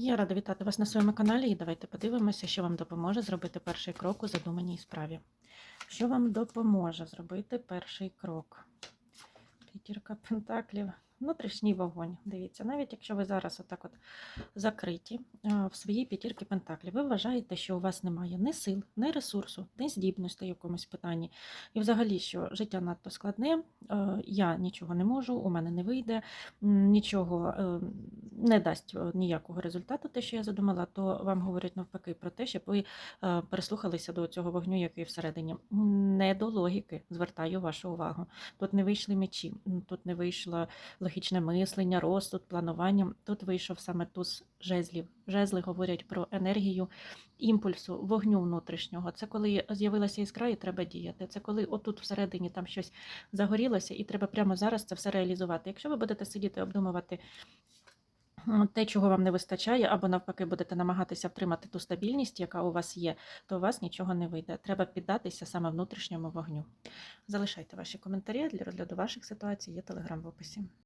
Я рада вітати вас на своєму каналі і давайте подивимося, що вам допоможе зробити перший крок у задуманій справі. Що вам допоможе зробити перший крок? П'ятірка пентаклів, внутрішній вогонь. Дивіться, навіть якщо ви зараз отак от закриті в своїй п'ятірки пентаклів, ви вважаєте, що у вас немає ні сил, ні ресурсу, ні здібності в якомусь питанні. І взагалі, що життя надто складне, е, я нічого не можу, у мене не вийде, нічого е, не дасть е, ніякого результату, те, що я задумала, то вам говорять навпаки про те, щоб ви е, прислухалися до цього вогню, який всередині. Не до логіки, звертаю вашу увагу. Тут не вийшли мечі, тут не вийшло логічне мислення, розсуд, планування. Тут вийшов саме туз жезлів. Жезли говорять про енергію імпульсу, вогню внутрішнього. Це коли з'явилася іскра і треба діяти. Це коли отут всередині там щось загорілося, і треба прямо зараз це все реалізувати. Якщо ви будете сидіти, обдумувати те, чого вам не вистачає, або навпаки будете намагатися втримати ту стабільність, яка у вас є, то у вас нічого не вийде. Треба піддатися саме внутрішньому вогню. Залишайте ваші коментарі для розгляду ваших ситуацій, є телеграм в описі.